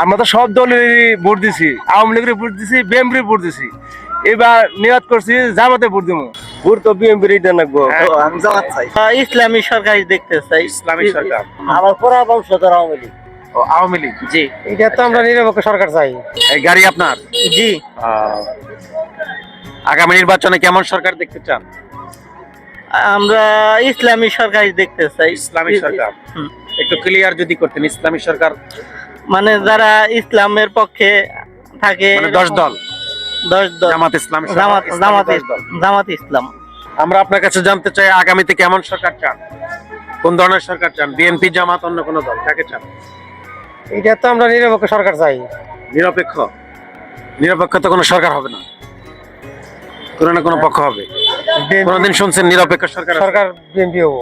আমরা তো সব দলেরই ভোট দিছি আওয়ামী লীগের ভোট দিছি বিএমপির ভোট দিছি। এবার নিয়াদ করছি জামাতে ভোট দিব ভোট তো বিএমপির এটা আমি জামাত চাই। ইসলামী সরকার দেখতে চাই। ইসলামী সরকার। আমার পরা বংশধর আওয়ামী লীগ। আওয়ামী লীগ? জি। এটা তো আমরা নিরপেক্ষ সরকার চাই। এই গাড়ি আপনার? জি। আগামী নির্বাচনে কেমন সরকার দেখতে চান? আমরা ইসলামী সরকার দেখতে চাই। ইসলামী সরকার। একটু ক্লিয়ার যদি করতেন ইসলামী সরকার মানে যারা ইসলামের পক্ষে থাকে মানে দশ দল। দশ দল। জামাত ইসলাম জামাত জামাত জামাত ইসলাম। আমরা আপনার কাছে জানতে চাই আগামীতে কেমন সরকার চান? কোন ধরনের সরকার চান? বিএনপি জামাত অন্য কোন দল? কাকে চান? এটা তো আমরা নিরপেক্ষ সরকার চাই। নিরপেক্ষ? নিরপেক্ষ তো কোনো সরকার হবে না। কোনো না কোনো পক্ষ হবে। কোনদিন শুনছেন নিরপেক্ষ সরকার সরকার বিএনপি হব।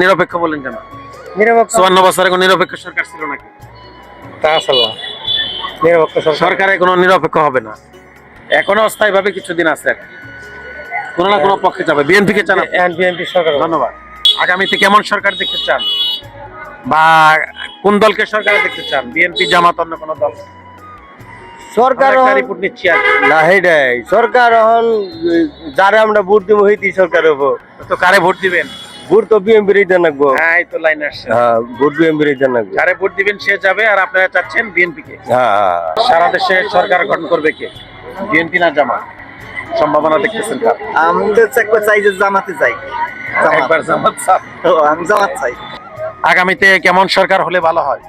নিরপেক্ষ বলেন কেন? নিরপেক্ষ চুয়ান্ন বছরে কোনো নিরপেক্ষ সরকার ছিল নাকি? তা আসলে নিরপেক্ষ সরকারে। কোনো নিরপেক্ষ হবে না। এখনও অস্থায়ী ভাবে কিছুদিন আছে। কোনো না কোনো পক্ষে যাবে। বিএনপি কে চান? বিএনপি সরকার হব। ধন্যবাদ। আগামীতে কেমন সরকার দেখতে চান? বা কোন দলকে সরকার দেখতে চান? বিএনপি জামাত অন্য কোন দল? সরকার রিপোর্ট নিচ্ছি আর না হেডাই সরকার হন যারা আমরা ভোট দিব হইতি সরকার হব তো কারে ভোট দিবেন? ভোট তো নাকবো হ্যাঁ এই তো লাইন আসছে। হ্যাঁ ভোট যারে দিবেন সে যাবে আর আপনারা চাচ্ছেন বিএনপি কে। হ্যাঁ হ্যাঁ সারা দেশে সরকার গঠন করবে কে? বিএনপি না জামাত? সম্ভাবনা দেখতেছেন কার? আমি তো একবার চাই যে জামাতে চাই একবার জামাত চাপ। আমি জামাত চাই। আগামীতে কেমন সরকার হলে ভালো হয়?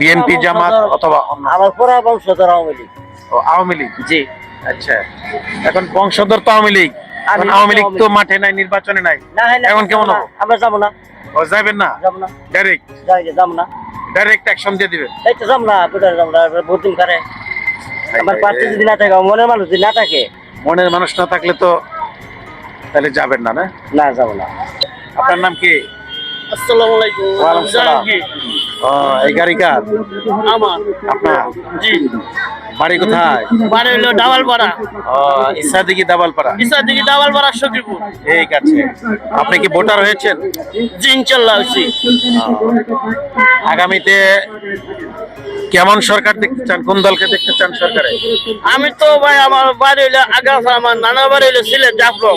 বিএনপি জামাত অথবা অন্য? আমার পরা বংশধর আওয়ামী লীগ। ও, আওয়ামী লীগ? জি। আচ্ছা। এখন বংশধর তো আওয়ামী লীগ। আওয়ামী লীগ তো মাঠে নাই নির্বাচনে নাই। এখন কেমন হব? আমরা যাব না। ও যাবেন না? যাব না। ডাইরেক্ট যাব না। ডাইরেক্ট অ্যাকশন দিয়ে দিবেন? এই তো যাব না কোথায় যাব না? ভোট দিন করে আমার প্রার্থী যদি না থাকে মনের মানুষ যদি না থাকে। মনের মানুষ না থাকলে তো তাহলে যাবেন না না? না যাব না। আপনার নাম কি? আসসালামু আলাইকুম। এই গাড়ি কার? আমার। আপনার? জি। বাড়ি কোথায়? বাড়ি হলো ডাবালপাড়া। ও, ইসা দিঘি দাবালপাড়া ইসার দিকে ডাবালপাড়া সখীপুর। ঠিক আছে। আপনি কি ভোটার হয়েছেন? জি ইনশাল্লাহ আগামীতে কেমন সরকার দেখতে চান? কোন দলকে দেখতে চান সরকারে? আমি তো ভাই আমার বাড়ি হইল আগ্রাফা আমার নানার বাড়ি হইল সিলেট জাফলং।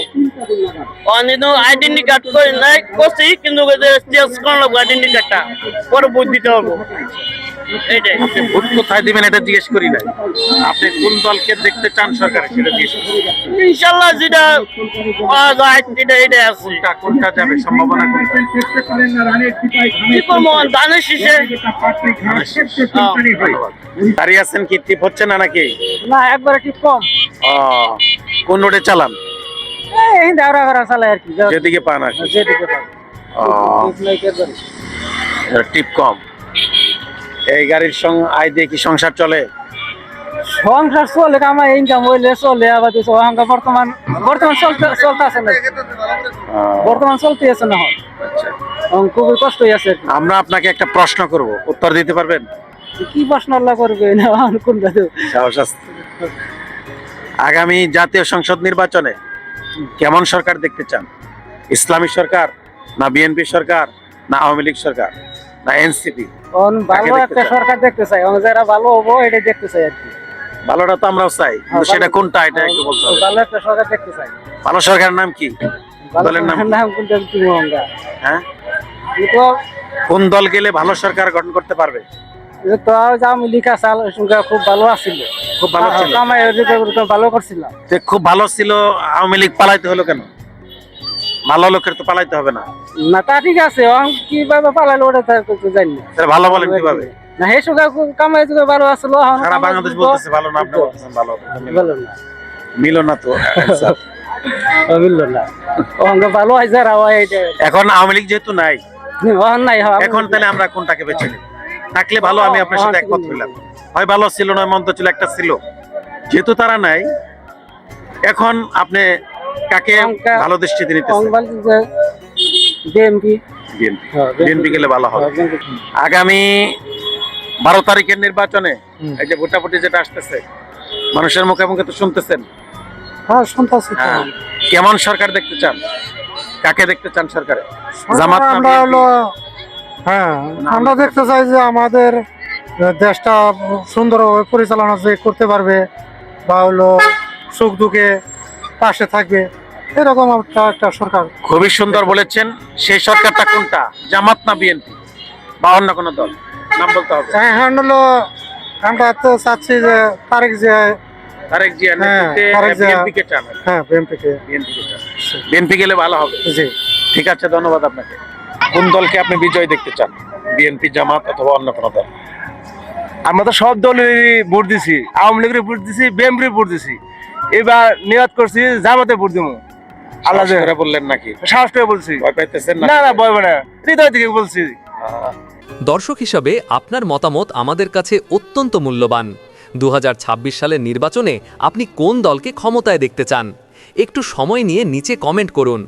অনিদু আইডেন্টি কার্ড করে নাই করছি কিন্তু চেঞ্জ করলাম আইডেন্টি কার্ডটা। পরে বুঝ দিতে হবে। ভোট কোথায় দিবেন এটা জিজ্ঞেস করি না আপনি কোন দলকে দেখতে চান সরকারে সেটা জিজ্ঞেস করি ইনশাল্লাহ যেটা যায় এটা আছে। কোনটা কোনটা যাবে সম্ভাবনা কোনটা? কি ধানের শীষে। দাঁড়িয়ে আছেন কি টিপ হচ্ছে না নাকি? না একবার একটু কম। ও, কোন রোডে চালান? এই দাওরা করা চালাই আর কি যেদিকে পান আর কি। যেদিকে পাই। ও, টিপ কম। এই গাড়ির সঙ্গে আয় দিয়ে কি সংসার চলে? সংসার চলে আমার ইনকাম হইলে চলে আবার অহংকার বর্তমান বর্তমান চলতে চলতে আছে না। বর্তমান চলতে আছে না আচ্ছা। খুবই কষ্টই আছে। আমরা আপনাকে একটা প্রশ্ন করব উত্তর দিতে পারবেন? কি প্রশ্ন আল্লাহ করবে? না কোন। আগামী জাতীয় সংসদ নির্বাচনে কেমন সরকার দেখতে চান? ইসলামী সরকার না বিএনপি সরকার না আওয়ামী লীগ সরকার? না এনসিপি ভালো একটা সরকার দেখতে চাই। যারা ভালো হব এটা দেখতে চাই আর কি। ভালোটা তো আমরাও চাই কিন্তু সেটা কোনটা এটা একটু বলতে হবে। ভালো একটা সরকার দেখতে চাই। ভালো সরকারের নাম কি? দলের নাম নাম কোনটা তুমি হ্যাঁ? কোন দল গেলে ভালো সরকার গঠন করতে পারবে? তো আমি লিখা চাল সঙ্গে খুব ভালো আছিল। খুব ভালো ছিল। ভালো করছিল খুব ভালো ছিল আওয়ামী লীগ পালাইতে হলো কেন? ভালো লোকের তো পালাইতে হবে না। না তা ঠিক আছে কীভাবে পালাইলো ওটা তো জানি না। ভালো বলেন কীভাবে? না হে সঙ্গে কামাই যুগে ভালো আসলো সারা বাংলাদেশ বলতেছে ভালো না আপনি বলতেছেন ভালো ভালো না। মিলো না তো। বুঝলো না। অঙ্গ ভালো হয় যারা হয় এখন আওয়ামী লীগ যেহেতু নাই এখন নাই হয় এখন তাহলে আমরা কোনটাকে বেছে নিই থাকলে ভালো আমি আপনার সাথে একমত হইলাম। হয় ভালো ছিল না মন্দ ছিল একটা ছিল। যেহেতু তারা নাই এখন আপনি কাকে ভালো দৃষ্টিতে নিতেছেন বিএনপি। হ্যাঁ, বিএনপি। গেলে ভালো হবে। আগামী বারো তারিখের নির্বাচনে এই যে ভোটাভুটি যেটা আসতেছে মানুষের মুখে মুখে তো শুনতেছেন? হ্যাঁ সন্তাসী হ্যাঁ। কেমন সরকার দেখতে চান? কাকে দেখতে চান সরকারে? জামাত আমরা হলো হ্যাঁ আমরা দেখতে চাই যে আমাদের দেশটা সুন্দরভাবে পরিচালনা যে করতে পারবে বা হলো সুখ দুঃখে পাশে থাকবে। এরকম একটা সরকার। খুবই সুন্দর বলেছেন। সেই সরকারটা কোনটা? জামাত না বিএনপি? বা অন্য কোনো দল। নাম বলতে হবে। হ্যাঁ হ্যাঁ হলো আমরা তো চাচ্ছি যে তারেক যে তারেক জিয়া হ্যাঁ, তারেক জিয়া। বিএনপি কে চান হ্যাঁ বিএনপিকে বিএনপি কে চান বিএনপি গেলে ভালো হবে। জি। ঠিক আছে ধন্যবাদ আপনাকে। কোন দলকে আপনি বিজয় দেখতে চান? বিএনপি জামাত অথবা অন্য কোনো দল? আমরা তো সব দলেরই ভোট দিছি। আওয়ামী লীগের ভোট দিছি বিএমপির ভোট দিছি। এবার নিয়াদ করছি জামাতে ভোট দিব আল্লাহ করে বললেন নাকি? সাহস করে বলছি। ভয় পাইতেছেন না না ভয় না। হৃদয় থেকে বলছি। দর্শক হিসাবে আপনার মতামত আমাদের কাছে অত্যন্ত মূল্যবান। দু হাজার ছাব্বিশ সালের নির্বাচনে আপনি কোন দলকে ক্ষমতায় দেখতে চান? একটু সময় নিয়ে নিচে কমেন্ট করুন।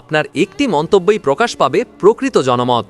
আপনার একটি মন্তব্যই প্রকাশ পাবে প্রকৃত জনমত।